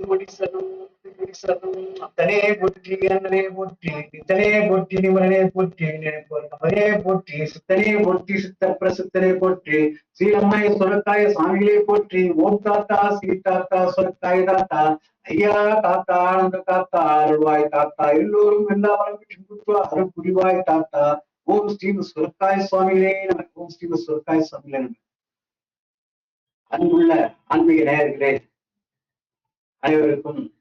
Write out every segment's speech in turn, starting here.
திருவடி சரணம் அத்தனே போற்றி அண்ணனே போற்றி இத்தனே போற்றி நிமலனே போற்றி நினைப்பவரே போற்றி சித்தனே போற்றி சித்த பிரசித்தனே போற்றி ஸ்ரீரம்மாய சுரக்காய சாமிகளே போற்றி ஓம் தாத்தா ஸ்ரீ தாத்தா சுரக்காய தாத்தா ஐயா தாத்தா ஆனந்த தாத்தா அருள்வாய் தாத்தா எல்லோரும் எல்லா வளர்ச்சி அருள் புரிவாய் தாத்தா ஓம் ஸ்ரீ சுரத்தாய சுவாமிகளே ஓம் ஸ்ரீ சுரத்தாய சுவாமிகளே அன்புள்ள ஆன்மீக நேயர்களே அனைவருக்கும்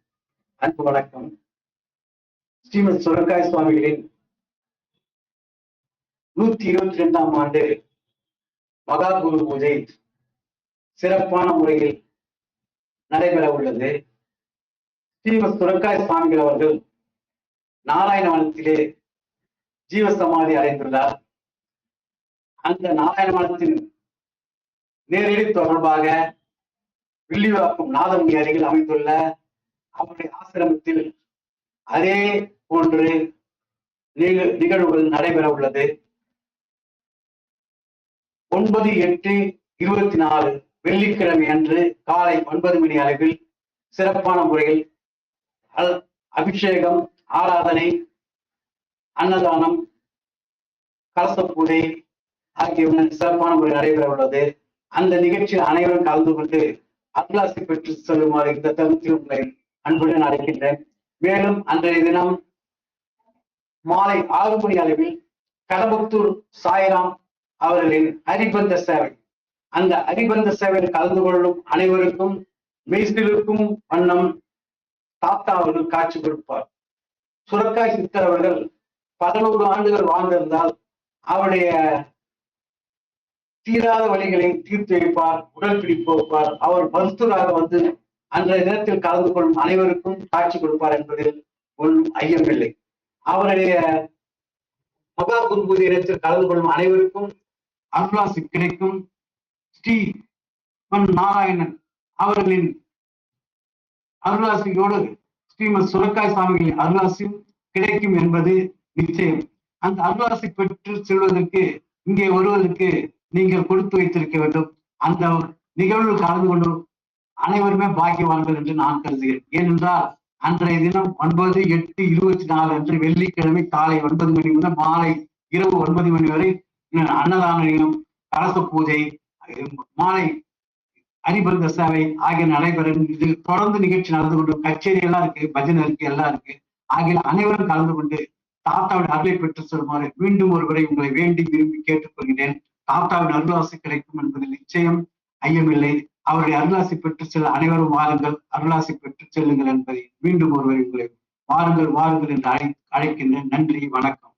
அன்பு வணக்கம். ஸ்ரீமத் சுரக்காய் சுவாமிகளின் நூத்தி இருபத்தி ரெண்டாம் ஆண்டு மகா குரு பூஜை சிறப்பான முறையில் நடைபெற உள்ளது. ஸ்ரீமத் சுரக்காய் சுவாமிகள் அவர்கள் நாராயணவனத்திலே ஜீவசமாதி அடைந்துள்ளார். அந்த நாராயணவனத்தின் நேரடி தொடர்பாக வில்லிவாக்கம் நாதமுடி அருகில் அமைந்துள்ள அவருடைய ஆசிரமத்தில் அதே போன்று நிகழ்வுகள் நடைபெற உள்ளது. ஒன்பது எட்டு இருபத்தி நாலு வெள்ளிக்கிழமை அன்று காலை ஒன்பது மணி அளவில் சிறப்பான முறையில் அபிஷேகம் ஆராதனை அன்னதானம் கலசப்பூஜை பூஜை சிறப்பான முறையில் நடைபெற உள்ளது. அந்த நிகழ்ச்சியில் அனைவரும் கலந்து கொண்டு அருளாசி பெற்று செல்லுமாறு இந்த தருணத்தில் உங்களை அன்புடன் அழைக்கின்றேன். மேலும் அன்றைய தினம் மாலை ஆறு மணி அளவில் கடம்பத்தூர் சாய்ராம் அவர்களின் அரிபந்த சேவை. அந்த அரிபந்த சேவையில் கலந்து கொள்ளும் அனைவருக்கும் மெய்சிலிருக்கும் வண்ணம் தாத்தா அவர்கள் காட்சி கொடுப்பார். சுரக்காய் சித்தர் அவர்கள் பதினோரு ஆண்டுகள் வாழ்ந்திருந்தால் அவருடைய தீராத வழிகளை தீர்த்து வைப்பார் உடல் பிடிப்பு வைப்பார். அவர் மருத்துவராக வந்து அன்றைய தினத்தில் கலந்து கொள்ளும் அனைவருக்கும் காட்சி கொடுப்பார் என்பதில் ஒன்றும் ஐயமில்லை. அவருடைய மகா குருபூதி இடத்தில் கலந்து கொள்ளும் அனைவருக்கும் அருளாசி கிடைக்கும் ஸ்ரீ நாராயணன் அவர்களின் அருளாசியோடு ஸ்ரீமத் சுரக்காய் சாமிகளின் அருளாசியும் கிடைக்கும் என்பது நிச்சயம். அந்த அருளாசி பெற்று செல்வதற்கு இங்கே வருவதற்கு நீங்கள் கொடுத்து வைத்திருக்க வேண்டும். அந்த நிகழ்வில் கலந்து கொண்டு அனைவருமே பாக்கியவான்கள் என்று நான் கருதுகிறேன். ஏனென்றால் அன்றைய தினம் ஒன்பது எட்டு இருபத்தி நாலு அன்று வெள்ளிக்கிழமை காலை ஒன்பது மணி முதல் மாலை இரவு ஒன்பது மணி வரை அன்னதானம் கலச பூஜை மாலை அரிபந்த சேவை ஆகிய நடைபெறும். இது தொடர்ந்து நிகழ்ச்சி நடந்து கொண்டு கச்சேரி எல்லாம் இருக்கு பஜனை இருக்கு எல்லாம் இருக்கு. ஆகிய அனைவரும் கலந்து கொண்டு தாத்தாவின் அருளை பெற்று சொல்லுமாறு மீண்டும் ஒருவரை உங்களை வேண்டி விரும்பி கேட்டுக்கொள்கிறேன். தாத்தாவின் அருளாசி கிடைக்கும் என்பதில் நிச்சயம் ஐயமில்லை. அவருடைய அருளாசி பெற்று செல்ல அனைவரும் வாருங்கள். அருளாசி பெற்று செல்லுங்கள் என்பதை மீண்டும் ஒருவரை உங்களை வாருங்கள் வாருங்கள் என்று அழை அழைக்கின்றேன். நன்றி வணக்கம்.